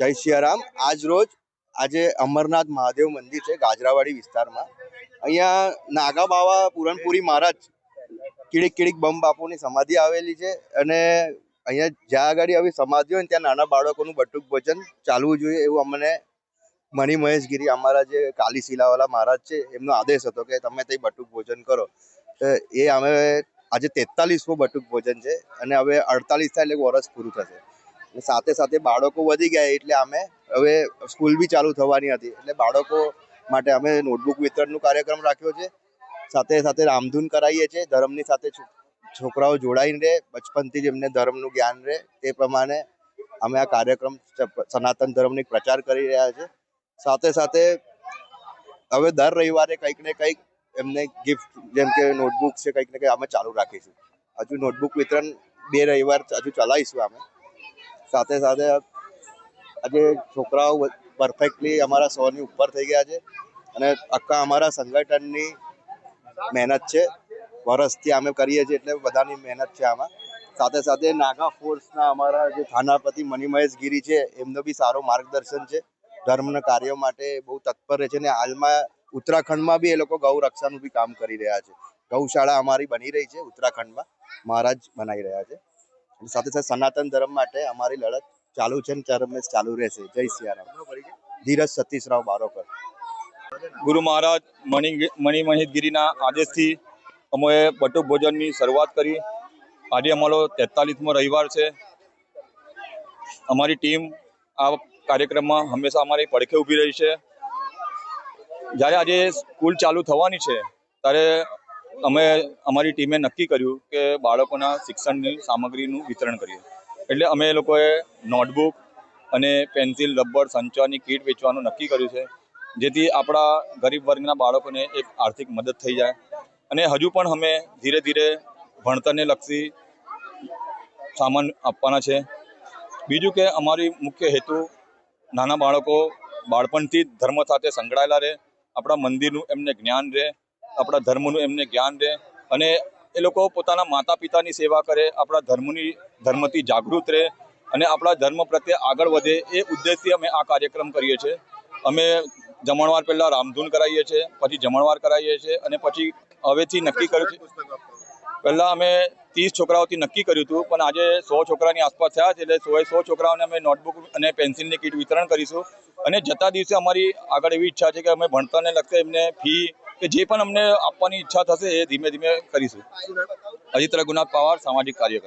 જય સિયારામ. આજ રોજ આજે અમરનાથ મહાદેવ મંદિર છે ગાજરાવાડી વિસ્તારમાં. અહીંયા નાગા બાવા પૂરણપુરી મહારાજ કીડીક કીડીક બમ બાપુની સમાધિ આવેલી છે અને અહીંયા જ્યાં આગળ આવી સમાધિ હોય ને ત્યાં નાના બાળકોનું બટુક ભોજન ચાલવું જોઈએ એવું અમને મણિ મહેશગીરી અમારા જે કાલી શિલાવાલા મહારાજ છે એમનો આદેશ હતો કે તમે તે બટુક ભોજન કરો. તો એ અમે આજે તેતાલીસમું બટુક ભોજન છે અને હવે અડતાલીસ થાય એટલે વર્ષ પૂરું થશે. સાથે સાથે બાળકો વધી ગયા એટલે અમે હવે સ્કૂલ બી ચાલુ થવાની હતી. એટલે બાળકો માટે અમે નોટબુક વિતરણનું કાર્યક્રમ રાખ્યો છે. સાથે સાથે રામધૂન કરાવીએ છીએ. ધર્મની સાથે છોકરાઓ જોડાઈને રહે, બચપનથી જ એમને ધર્મનું જ્ઞાન રહે. તે પ્રમાણે અમે આ કાર્યક્રમ સનાતન ધર્મની પ્રચાર કરી રહ્યા છે. સાથે સાથે હવે દર રવિવારે કંઈક ને કંઈક એમને ગિફ્ટ જેમ કે નોટબુક છે, કંઈક ને કંઈક અમે ચાલુ રાખીશું. હજુ નોટબુક વિતરણ બે રવિવાર હજુ ચલાવીશું અમે. સાથે સાથે આજે છોકરાઓ પરફેક્ટલી અમારા સોની ઉપર થઈ ગયા છે. અને આખા અમારા સંગઠનની મહેનત છે. વર્ષથી અમે કરીએ છીએ એટલે બધાની મહેનત છે આમાં. સાથે સાથે નાગા ફોર્સના અમારા જે થાનાપતિ મહેશ ગીરી છે, એમનો બી સારો માર્ગદર્શન છે. ધર્મના કાર્યો માટે બહુ તત્પર રહે છે અને હાલમાં ઉત્તરાખંડમાં બી એ લોકો ગૌ રક્ષાનું બી કામ કરી રહ્યા છે. ગૌશાળા અમારી બની રહી છે ઉત્તરાખંડમાં. મહારાજ બનાવી રહ્યા છે. સાથે સાથે સનાતન ધર્મ માટે અમારી લડત ચાલુ છે ને ચાર હંમેશ ચાલુ રહેશે. જય સિયારામ. ધીરજ સતીશરાવ બારોકર. ગુરુ મહારાજ મણિ મણિ મહેશગીરીના આદેશથી અમે બટુક ભોજનની શરૂઆત કરી. આજે અમારો તેતાલીસમો રવિવાર છે. અમારી ટીમ આ કાર્યક્રમમાં હંમેશા અમારી પડખે ઊભી રહી છે. જ્યારે આજે સ્કૂલ ચાલુ થવાની છે, ત્યારે અમે, અમારી ટીમે નક્કી કર્યું કે બાળકોના શિક્ષણની સામગ્રીનું વિતરણ કરીએ. એટલે અમે લોકોએ નોટબુક અને પેન્સિલ, રબર, સંચવાની કીટ વેચવાનું નક્કી કર્યું છે, જેથી આપણા ગરીબ વર્ગના બાળકોને એક આર્થિક મદદ થઈ જાય. અને હજુ પણ અમે ધીરે ધીરે ભણતરને લક્ષી સામાન આપવાના છે. બીજું કે અમારી મુખ્ય હેતુ, નાના બાળકો બાળપણથી ધર્મ સાથે સંકળાયેલા રહે, આપણા મંદિરનું એમને જ્ઞાન રહે આપણા ધર્મનું એમને જ્ઞાન રહે અને એ લોકો પોતાના માતા પિતાની સેવા કરે આપણા ધર્મની ધર્મથી જાગૃત રહે અને આપણા ધર્મ પ્રત્યે આગળ વધે એ ઉદ્દેશથી અમે આ કાર્યક્રમ કરીએ છીએ. અમે જમણવાર પહેલાં રામધૂન કરાવીએ છીએ પછી જમણવાર કરાવીએ છીએ અને પછી હવેથી નક્કી કર્યું છે પહેલાં અમે ત્રીસ છોકરાઓથી નક્કી કર્યું હતું પણ આજે સો છોકરાની આસપાસ થયા છે એટલે સોએ સો છોકરાઓને અમે નોટબુક અને પેન્સિલની કીટ વિતરણ કરીશું. અને જતા દિવસે અમારી આગળ એવી ઈચ્છા છે કે અમે ભણતરને લગતે એમને ફી કે જે પણ અમને આપવાની ઈચ્છા થશે એ ધીમે ધીમે કરીશું. અજીત રઘુનાથ પવાર, સામાજિક કાર્યકર.